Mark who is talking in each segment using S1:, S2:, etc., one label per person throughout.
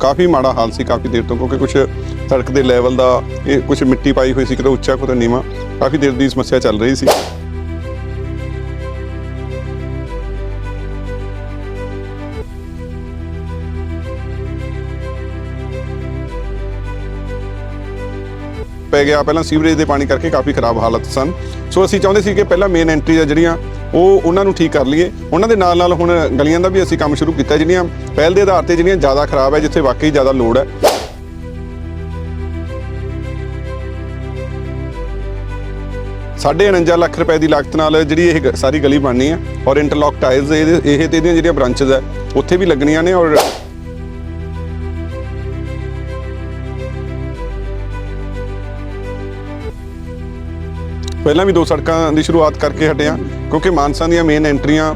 S1: ਕਾਫੀ ਮਾੜਾ ਹਾਲ ਸੀ ਕਾਫੀ ਦੇਰ ਤੋਂ, ਕਿਉਂਕਿ ਕੁਝ ਸੜਕ ਦੇ ਲੈਵਲ ਦਾ ਇਹ ਕੁਝ ਮਿੱਟੀ ਪਾਈ ਹੋਈ ਸੀ, ਕਿਤੇ ਉੱਚਾ, ਕਿਤੇ ਨੀਵਾਂ, ਕਾਫੀ ਦੇਰ ਦੀ ਸਮੱਸਿਆ ਚੱਲ ਰਹੀ ਸੀ। ਪੈ ਗਿਆ। ਪਹਿਲਾਂ ਸੀਵਰੇਜ ਦੇ ਪਾਣੀ ਕਰਕੇ ਕਾਫੀ ਖਰਾਬ ਹਾਲਤ ਸਨ। ਸੋ ਅਸੀਂ ਚਾਹੁੰਦੇ ਸੀ ਕਿ ਪਹਿਲਾਂ ਮੇਨ ਐਂਟਰੀ ਆ ਜਿਹੜੀਆਂ, ਉਹ ਉਹਨਾਂ ਨੂੰ ਠੀਕ ਕਰ ਲਈਏ। ਉਹਨਾਂ ਦੇ ਨਾਲ ਨਾਲ ਹੁਣ ਗਲੀਆਂ ਦਾ ਵੀ ਅਸੀਂ ਕੰਮ ਸ਼ੁਰੂ ਕੀਤਾ, ਜਿਹੜੀਆਂ ਪਹਿਲ ਦੇ ਆਧਾਰ ਤੇ ਜਿਹੜੀਆਂ ਜ਼ਿਆਦਾ ਖਰਾਬ ਹੈ, ਜਿੱਥੇ ਵਾਕਈ ਜ਼ਿਆਦਾ ਲੋੜ ਹੈ। ਸਾਢੇ 49 ਲੱਖ ਰੁਪਏ ਦੀ ਲਾਗਤ ਨਾਲ ਜਿਹੜੀ ਇਹ ਗ- ਸਾਰੀ ਗਲੀ ਬਣਨੀ ਹੈ ਔਰ ਇੰਟਰਲੌਕ ਟਾਈਲਸ ਇਹ ਇਹ ਤੇ ਇਹਦੀਆਂ ਜਿਹੜੀਆਂ ਬ੍ਰਾਂਚਸ ਹੈ, ਉੱਥੇ ਵੀ ਲੱਗਣੀਆਂ ਨੇ ਔਰ ਪਹਿਲਾਂ ਵੀ ਦੋ ਸੜਕਾਂ ਦੀ ਸ਼ੁਰੂਆਤ ਕਰਕੇ ਹਟੇ ਹਾਂ ਕਿਉਂਕਿ ਮਾਨਸਾ ਦੀਆਂ ਮੇਨ ਐਂਟਰੀਆਂ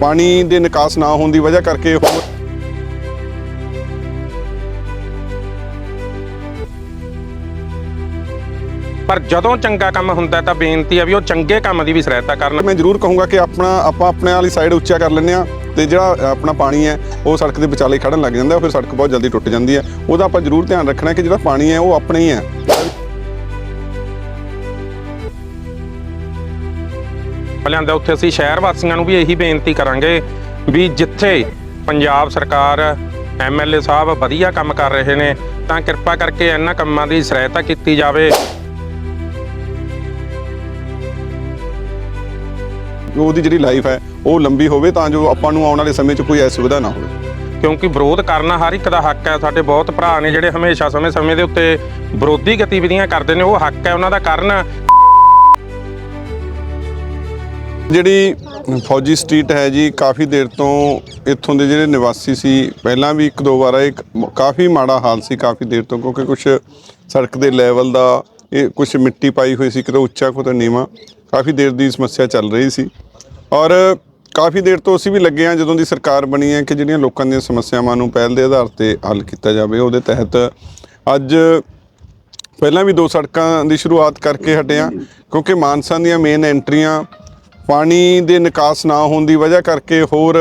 S1: ਪਾਣੀ ਦੇ ਨਿਕਾਸ ਨਾ ਹੋਣ ਦੀ ਵਜ੍ਹਾ ਕਰਕੇ ਹੋਰ
S2: ਪਰ ਜਦੋਂ ਚੰਗਾ ਕੰਮ ਹੁੰਦਾ ਤਾਂ ਬੇਨਤੀ ਆ ਵੀ ਉਹ ਚੰਗੇ ਕੰਮ ਦੀ ਵੀ ਸਹਾਇਤਾ ਕਰਨ।
S1: ਮੈਂ ਜ਼ਰੂਰ ਕਹੂੰਗਾ ਕਿ ਆਪਣਾ ਆਪਾਂ ਆਪਣੇ ਵਾਲੀ ਸਾਈਡ ਉੱਚਾ ਕਰ ਲੈਂਦੇ ਆ ਤੇ ਜਿਹੜਾ ਆਪਣਾ ਪਾਣੀ ਹੈ ਉਹ ਸੜਕ ਦੇ ਵਿਚਾਲੇ ਖੜਨ ਲੱਗ ਜਾਂਦਾ ਫਿਰ ਸੜਕ ਬਹੁਤ ਜਲਦੀ ਟੁੱਟ ਜਾਂਦੀ ਹੈ। ਉਹਦਾ ਆਪਾਂ ਜ਼ਰੂਰ ਧਿਆਨ ਰੱਖਣਾ ਕਿ ਜਿਹੜਾ ਪਾਣੀ ਹੈ ਉਹ ਆਪਣਾ ਹੀ ਹੈ।
S2: ਲਿਆਂਦਾ ਉੱਥੇ ਅਸੀਂ ਸ਼ਹਿਰ ਵਾਸੀਆਂ ਨੂੰ ਵੀ ਇਹੀ ਬੇਨਤੀ ਕਰਾਂਗੇ ਵੀ ਜਿੱਥੇ ਪੰਜਾਬ ਸਰਕਾਰ ਐਮਐਲਏ ਸਾਹਿਬ ਵਧੀਆ ਕੰਮ ਕਰ ਰਹੇ ਨੇ ਤਾਂ ਕਿਰਪਾ ਕਰਕੇ ਇਹਨਾਂ ਕੰਮਾਂ ਦੀ ਸਹਾਇਤਾ ਕੀਤੀ ਜਾਵੇ।
S1: ਉਹਦੀ ਜਿਹੜੀ ਲਾਈਫ ਹੈ ਉਹ ਲੰਬੀ ਹੋਵੇ ਤਾਂ ਜੋ ਆਪਾਂ ਨੂੰ ਆਉਣ ਵਾਲੇ ਸਮੇਂ 'ਚ ਕੋਈ ਅਸੁਵਿਧਾ ਨਾ ਹੋਵੇ।
S2: ਕਿਉਂਕਿ ਵਿਰੋਧ ਕਰਨਾ ਹਰ ਇੱਕ ਦਾ ਹੱਕ ਹੈ। ਸਾਡੇ ਬਹੁਤ ਭਰਾ ਨੇ ਜਿਹੜੇ ਹਮੇਸ਼ਾ ਸਮੇਂ-ਸਮੇਂ ਦੇ ਉੱਤੇ ਵਿਰੋਧੀ ਗਤੀਵਿਧੀਆਂ ਕਰਦੇ ਨੇ ਉਹ ਹੱਕ ਹੈ ਉਹਨਾਂ ਦਾ ਕਰਨ।
S1: ਜਿਹੜੀ ਫੌਜੀ ਸਟਰੀਟ ਹੈ ਜੀ, ਕਾਫੀ ਦੇਰ ਤੋਂ ਇੱਥੋਂ ਦੇ ਜਿਹੜੇ ਨਿਵਾਸੀ ਸੀ, ਪਹਿਲਾਂ ਵੀ ਇੱਕ ਦੋ ਵਾਰ ਇਹ ਕਾਫੀ ਮਾੜਾ ਹਾਲ ਸੀ ਕਾਫੀ ਦੇਰ ਤੋਂ, ਕਿਉਂਕਿ ਕੁਝ ਸੜਕ ਦੇ ਲੈਵਲ ਦਾ ਇਹ ਕੁਝ ਮਿੱਟੀ ਪਾਈ ਹੋਈ ਸੀ, ਕਿਤੇ ਉੱਚਾ, ਕਿਤੇ ਨੀਵਾਂ, ਕਾਫੀ ਦੇਰ ਦੀ ਸਮੱਸਿਆ ਚੱਲ ਰਹੀ ਸੀ। ਔਰ ਕਾਫੀ ਦੇਰ ਤੋਂ ਅਸੀਂ ਵੀ ਲੱਗੇ ਹਾਂ, ਜਦੋਂ ਦੀ ਸਰਕਾਰ ਬਣੀ ਹੈ, ਕਿ ਜਿਹੜੀਆਂ ਲੋਕਾਂ ਦੀਆਂ ਸਮੱਸਿਆਵਾਂ ਨੂੰ ਪਹਿਲ ਦੇ ਆਧਾਰ ਤੇ ਹੱਲ ਕੀਤਾ ਜਾਵੇ, ਉਹਦੇ ਤਹਿਤ ਅੱਜ ਪਹਿਲਾਂ ਵੀ ਦੋ ਸੜਕਾਂ ਦੀ ਸ਼ੁਰੂਆਤ ਕਰਕੇ ਹਟੇ ਹਾਂ, ਕਿਉਂਕਿ ਮਾਨਸਾ ਦੀਆਂ ਮੇਨ ਐਂਟਰੀਆਂ ਪਾਣੀ ਦੇ ਨਿਕਾਸ ਨਾ ਹੋਣ ਦੀ ਵਜ੍ਹਾ ਕਰਕੇ ਹੋਰ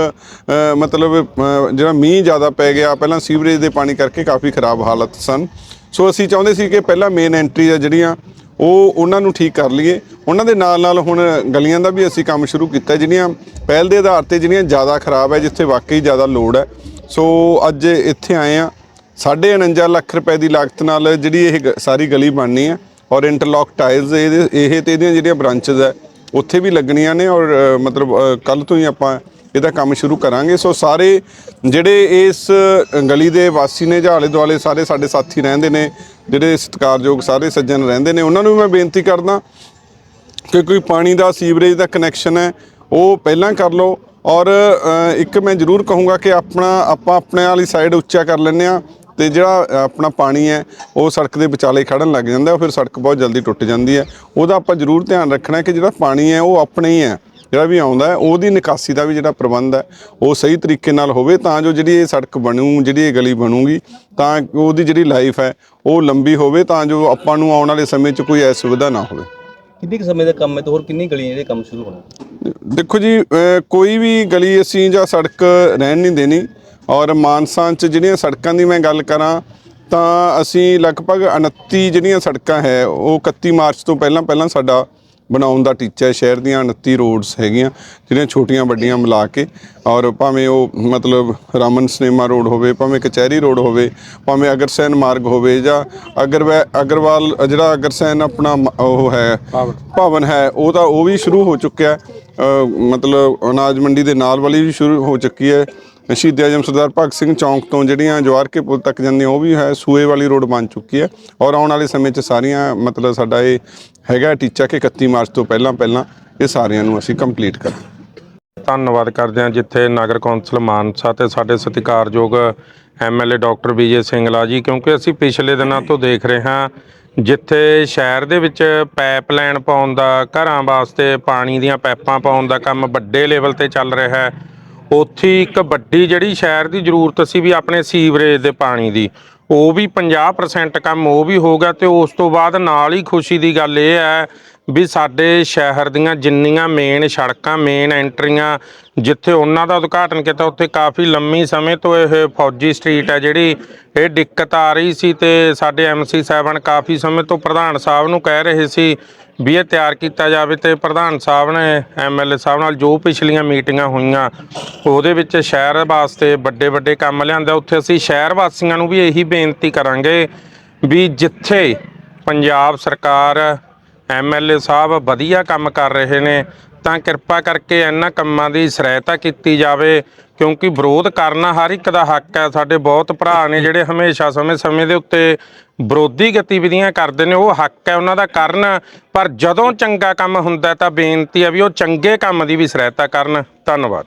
S1: ਮਤਲਬ ਜਿਹੜਾ ਮੀਂਹ ਜ਼ਿਆਦਾ ਪੈ ਗਿਆ, ਪਹਿਲਾਂ ਸੀਵਰੇਜ ਦੇ ਪਾਣੀ ਕਰਕੇ ਕਾਫੀ ਖਰਾਬ ਹਾਲਤ ਸਨ। ਸੋ ਅਸੀਂ ਚਾਹੁੰਦੇ ਸੀ ਕਿ ਪਹਿਲਾਂ ਮੇਨ ਐਂਟਰੀ ਆ ਜਿਹੜੀਆਂ, ਉਹ ਉਹਨਾਂ ਨੂੰ ਠੀਕ ਕਰ ਲਈਏ। ਉਹਨਾਂ ਦੇ ਨਾਲ ਨਾਲ ਹੁਣ ਗਲੀਆਂ ਦਾ ਵੀ ਅਸੀਂ ਕੰਮ ਸ਼ੁਰੂ ਕੀਤਾ, ਜਿਹੜੀਆਂ ਪਹਿਲ ਦੇ ਆਧਾਰ ਤੇ ਜਿਹੜੀਆਂ ਜ਼ਿਆਦਾ ਖਰਾਬ ਹੈ, ਜਿੱਥੇ ਵਾਕਈ ਜ਼ਿਆਦਾ ਲੋੜ ਹੈ। ਸੋ ਅੱਜ ਇੱਥੇ ਆਏ ਆ ਸਾਢੇ 49 ਲੱਖ ਰੁਪਏ ਦੀ ਲਾਗਤ ਨਾਲ ਜਿਹੜੀ ਇਹ ਗ- ਸਾਰੀ ਗਲੀ ਬਣਨੀ ਹੈ ਔਰ ਇੰਟਰਲੌਕ ਟਾਈਲਸ ਇਹਦੇ, ਇਹ ਤੇ ਇਹਦੀਆਂ ਜਿਹੜੀਆਂ ਬ੍ਰਾਂਚਸ ਹੈ ਉੱਥੇ ਵੀ ਲੱਗਣੀਆਂ ਨੇ ਔਰ ਮਤਲਬ ਕੱਲ ਤੋਂ ਹੀ ਆਪਾਂ ਇਹਦਾ ਕੰਮ ਸ਼ੁਰੂ ਕਰਾਂਗੇ। ਸੋ ਸਾਰੇ ਜਿਹੜੇ ਇਸ ਗਲੀ ਦੇ ਵਾਸੀ ਨੇ ਜਾਂ ਆਲੇ ਦੁਆਲੇ ਸਾਰੇ ਸਾਡੇ ਸਾਥੀ ਰਹਿੰਦੇ ਨੇ, ਜਿਹੜੇ ਸਤਿਕਾਰਯੋਗ ਸਾਰੇ ਸੱਜਣ ਰਹਿੰਦੇ ਨੇ, ਉਹਨਾਂ ਨੂੰ ਵੀ ਮੈਂ ਬੇਨਤੀ ਕਰਦਾ ਕਿ ਕੋਈ ਪਾਣੀ ਦਾ, ਸੀਵਰੇਜ ਦਾ ਕਨੈਕਸ਼ਨ ਹੈ, ਉਹ ਪਹਿਲਾਂ ਕਰ ਲਓ। ਔਰ ਇੱਕ ਮੈਂ ਜ਼ਰੂਰ ਕਹੂੰਗਾ ਕਿ ਆਪਣਾ, ਆਪਾਂ ਆਪਣੇ ਵਾਲੀ ਸਾਈਡ ਉੱਚਾ ਕਰ ਲੈਂਦੇ ਆ ਤੇ ਜਿਹੜਾ ਆਪਣਾ ਪਾਣੀ ਹੈ ਉਹ ਸੜਕ ਦੇ ਵਿਚਾਲੇ ਖੜਨ ਲੱਗ ਜਾਂਦਾ ਫਿਰ ਸੜਕ ਬਹੁਤ ਜਲਦੀ ਟੁੱਟ ਜਾਂਦੀ ਹੈ। ਉਹਦਾ ਆਪਾਂ ਜ਼ਰੂਰ ਧਿਆਨ ਰੱਖਣਾ ਕਿ ਜਿਹੜਾ ਪਾਣੀ ਹੈ ਉਹ ਆਪਣਾ ਹੀ ਹੈ। ਜਿਹੜਾ ਵੀ ਆਉਂਦਾ ਹੈ ਉਹਦੀ ਨਿਕਾਸੀ ਦਾ ਵੀ ਜਿਹੜਾ ਪ੍ਰਬੰਧ ਹੈ ਉਹ ਸਹੀ ਤਰੀਕੇ ਨਾਲ ਹੋਵੇ ਤਾਂ ਜੋ ਜਿਹੜੀ ਇਹ ਸੜਕ ਬਣੂ ਜਿਹੜੀ ਇਹ ਗਲੀ ਬਣੂਗੀ ਤਾਂ ਉਹਦੀ ਜਿਹੜੀ ਲਾਈਫ ਹੈ ਉਹ ਲੰਬੀ ਹੋਵੇ ਤਾਂ ਜੋ ਆਪਾਂ ਨੂੰ ਆਉਣ ਵਾਲੇ ਸਮੇਂ 'ਚ ਕੋਈ ਅਸੁਵਿਧਾ ਨਾ ਹੋਵੇ।
S3: ਕਿੰਨੇ ਕੁ ਸਮੇਂ ਦਾ ਕੰਮ ਹੈ ਤੇ ਹੋਰ ਕਿੰਨੀ ਗਲੀਆਂ ਜਿਹੜੇ ਕੰਮ ਸ਼ੁਰੂ ਹੋਣਾ?
S1: ਦੇਖੋ ਜੀ ਕੋਈ ਵੀ ਗਲੀ ਅਸੀਂ ਜਾਂ ਸੜਕ ਰਹਿਣ ਨਹੀਂ ਦੇਣੀ ਔਰ ਮਾਨਸਾ 'ਚ ਜਿਹੜੀਆਂ ਸੜਕਾਂ ਦੀ ਮੈਂ ਗੱਲ ਕਰਾਂ ਤਾਂ ਅਸੀਂ ਲਗਭਗ 29 ਜਿਹੜੀਆਂ ਸੜਕਾਂ ਹੈ ਉਹ 31 ਮਾਰਚ ਤੋਂ ਪਹਿਲਾਂ ਪਹਿਲਾਂ ਸਾਡਾ ਬਣਾਉਣ ਦਾ ਟੀਚਾ ਹੈ ਸ਼ਹਿਰ ਦੀਆਂ 29 ਰੋਡਸ ਹੈਗੀਆਂ ਜਿਹੜੀਆਂ ਛੋਟੀਆਂ ਵੱਡੀਆਂ ਮਿਲਾ ਕੇ ਔਰ ਭਾਵੇਂ ਉਹ ਮਤਲਬ ਰਾਮਨ ਸਿਨੇਮਾ ਰੋਡ ਹੋਵੇ ਭਾਵੇਂ ਕਚਹਿਰੀ ਰੋਡ ਹੋਵੇ ਭਾਵੇਂ ਅਗਰਸੈਨ ਮਾਰਗ ਹੋਵੇ ਜਾਂ ਅਗਰਵੈ ਅਗਰਵਾਲ ਜਿਹੜਾ ਅਗਰਸੈਨ ਆਪਣਾ ਉਹ ਹੈ ਭਵਨ। ਹੈ ਉਹ ਤਾਂ ਉਹ ਵੀ ਸ਼ੁਰੂ ਹੋ ਚੁੱਕਿਆ ਮਤਲਬ ਅਨਾਜ ਮੰਡੀ ਦੇ ਨਾਲ ਵਾਲੀ ਵੀ ਸ਼ੁਰੂ ਹੋ ਚੁੱਕੀ ਹੈ। ਸ਼ਹੀਦ ਆਜਮ ਸਰਦਾਰ ਭਗਤ ਸਿੰਘ ਚੌਂਕ ਤੋਂ ਜਿਹੜੀਆਂ ਜਵਾਰ ਕੇ ਪੁਲ ਤੱਕ ਜਾਂਦੀਆਂ, ਉਹ ਵੀ ਹੈ, ਸੂਏ ਵਾਲੀ ਰੋਡ ਬਣ ਚੁੱਕੀ ਹੈ ਔਰ ਆਉਣ ਵਾਲੇ ਸਮੇਂ 'ਚ ਸਾਰੀਆਂ, ਮਤਲਬ ਸਾਡਾ ਇਹ ਹੈਗਾ ਟੀਚਾ ਕਿ 31 ਮਾਰਚ ਤੋਂ ਪਹਿਲਾਂ ਪਹਿਲਾਂ ਇਹ ਸਾਰਿਆਂ ਨੂੰ ਅਸੀਂ ਕੰਪਲੀਟ ਕਰਾਂ
S2: ਧੰਨਵਾਦ ਕਰਦੇ ਹਾਂ ਜਿੱਥੇ ਨਗਰ ਕੌਂਸਲ ਮਾਨਸਾ ਤੇ ਸਾਡੇ ਸਤਿਕਾਰਯੋਗ ਐਮਐਲਏ ਡਾਕਟਰ ਵਿਜੇ ਸਿੰਗਲਾ ਜੀ, ਕਿਉਂਕਿ ਅਸੀਂ ਪਿਛਲੇ ਦਿਨਾਂ ਤੋਂ ਦੇਖ ਰਹੇ ਹਾਂ ਜਿੱਥੇ ਸ਼ਹਿਰ ਦੇ ਵਿੱਚ ਪਾਈਪਲਾਈਨ ਪਾਉਣ ਦਾ, ਘਰਾਂ ਵਾਸਤੇ ਪਾਣੀ ਦੀਆਂ ਪਾਈਪਾਂ ਪਾਉਣ ਦਾ ਕੰਮ ਵੱਡੇ ਲੈਵਲ ਤੇ ਚੱਲ ਰਿਹਾ ਹੈ। ਉੱਥੇ ਇੱਕ ਵੱਡੀ ਜਿਹੜੀ ਸ਼ਹਿਰ ਦੀ ਜ਼ਰੂਰਤ ਸੀ ਵੀ ਆਪਣੇ ਸੀਵਰੇਜ ਦੇ ਪਾਣੀ ਦੀ, ਉਹ ਵੀ 50% ਕੰਮ ਉਹ ਵੀ ਹੋ ਗਿਆ ਤੇ ਉਸ ਤੋਂ ਬਾਅਦ ਨਾਲ ਹੀ ਖੁਸ਼ੀ ਦੀ ਗੱਲ ਇਹ ਹੈ ਵੀ ਸਾਡੇ ਸ਼ਹਿਰ ਦੀਆਂ ਜਿੰਨੀਆਂ ਮੇਨ ਸੜਕਾਂ ਮੇਨ ਐਂਟਰੀਆਂ ਜਿੱਥੇ ਉਹਨਾਂ ਦਾ ਉਦਘਾਟਨ ਕੀਤਾ, ਉੱਥੇ ਕਾਫੀ ਲੰਮੀ ਸਮੇਂ ਤੋਂ ਇਹ ਫੌਜੀ ਸਟਰੀਟ ਹੈ ਜਿਹੜੀ, ਇਹ ਦਿੱਕਤ ਆ ਰਹੀ ਸੀ ਤੇ ਸਾਡੇ ਐਮਸੀ ਸਾਹਿਬਾਨ ਕਾਫੀ ਸਮੇਂ ਤੋਂ ਪ੍ਰਧਾਨ ਸਾਹਿਬ ਨੂੰ ਕਹਿ ਰਹੇ ਸੀ ਵੀ ਇਹ ਤਿਆਰ ਕੀਤਾ ਜਾਵੇ ਤੇ ਪ੍ਰਧਾਨ ਸਾਹਿਬ ਨੇ ਐਮਐਲਏ ਸਾਹਿਬ ਨਾਲ ਜੋ ਪਿਛਲੀਆਂ ਮੀਟਿੰਗਾਂ ਹੋਈਆਂ, ਉਹਦੇ ਵਿੱਚ ਸ਼ਹਿਰ ਵਾਸਤੇ ਵੱਡੇ ਵੱਡੇ ਕੰਮ ਲਿਆਂਦਾ, ਉੱਥੇ ਅਸੀਂ ਸ਼ਹਿਰ ਵਾਸੀਆਂ ਨੂੰ ਵੀ ਇਹੀ ਬੇਨਤੀ ਕਰਾਂਗੇ ਵੀ ਜਿੱਥੇ ਪੰਜਾਬ ਸਰਕਾਰ ਐਮਐਲਏ ਸਾਹਿਬ ਵਧੀਆ ਕੰਮ ਕਰ ਰਹੇ ਨੇ, ਤਾਂ ਕਿਰਪਾ ਕਰਕੇ ਇਹਨਾਂ ਕੰਮਾਂ ਦੀ ਸਹਾਇਤਾ ਕੀਤੀ ਜਾਵੇ, ਕਿਉਂਕਿ ਵਿਰੋਧ ਕਰਨਾ ਹਰ ਇੱਕ ਦਾ ਹੱਕ ਹੈ। ਸਾਡੇ ਬਹੁਤ ਭਰਾ ਨੇ ਜਿਹੜੇ ਹਮੇਸ਼ਾ ਸਮੇਂ-ਸਮੇਂ ਦੇ ਉੱਤੇ ਵਿਰੋਧੀ ਗਤੀਵਿਧੀਆਂ ਕਰਦੇ ਨੇ, ਉਹ ਹੱਕ ਹੈ ਉਹਨਾਂ ਦਾ ਕਰਨ, ਪਰ ਜਦੋਂ ਚੰਗਾ ਕੰਮ ਹੁੰਦਾ ਤਾਂ ਬੇਨਤੀ ਹੈ ਵੀ ਉਹ ਚੰਗੇ ਕੰਮ ਦੀ ਵੀ ਸਹਾਇਤਾ ਕਰਨ। ਧੰਨਵਾਦ।